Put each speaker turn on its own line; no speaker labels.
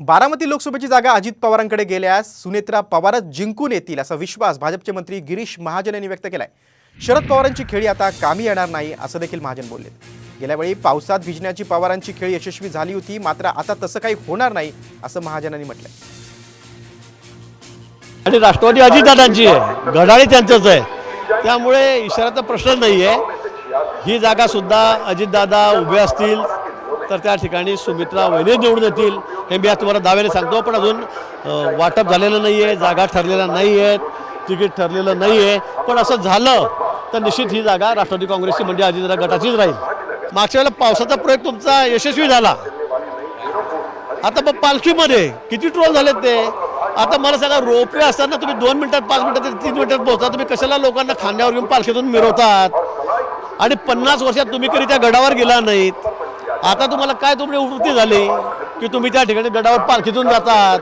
बारामती लोकसभेची जागा अजित पवारांकडे गेल्यास सुनेत्रा पवारच जिंकून येतील असा विश्वास भाजपचे मंत्री गिरीश महाजन यांनी व्यक्त केलाय. शरद पवारांची खेळी आता कामी येणार नाही असं देखील महाजन बोलले गेल्या वेळी पावसात भिजण्याची पवारांची खेळी यशस्वी झाली होती मात्र आता तसं काही होणार नाही असं महाजनांनी म्हटलंय.
आणि राष्ट्रवादी अजितदादांची आहे. घडाळी त्यांचंच आहे. त्यामुळे इशाराचा प्रश्न नाही आहे ही जागा सुद्धा अजितदादा उभे असतील. तर त्या ठिकाणी सुमित्रा वहिनी निवडून येतील हे मी आज तुम्हाला दाव्याने सांगतो. पण अजून वाटप झालेलं नाही आहे जागा ठरलेल्या नाही आहेत तिकीट ठरलेलं नाही आहे पण असं झालं तर निश्चित ही जागा राष्ट्रवादी काँग्रेसची म्हणजे अजितदादा गटाचीच राहील. मागच्या वेळेला पावसाचा प्रयोग तुमचा यशस्वी झाला. आता मग पालखीमध्ये किती ट्रोल झालेत ते? आता मला सांगा रोपवे असताना तुम्ही दोन मिनिटात पाच मिनिटात तीन मिनिटात पोहोचता तुम्ही कशाला लोकांना खांद्यावर घेऊन पालखीतून मिरवतात? आणि पन्नास वर्षात तुम्ही कधी त्या गडावर गेला नाहीत? आता तुम्हाला काय तुमची वृत्ती झाली? की तुम्ही त्या ठिकाणी गडावर पालखीतून जातात?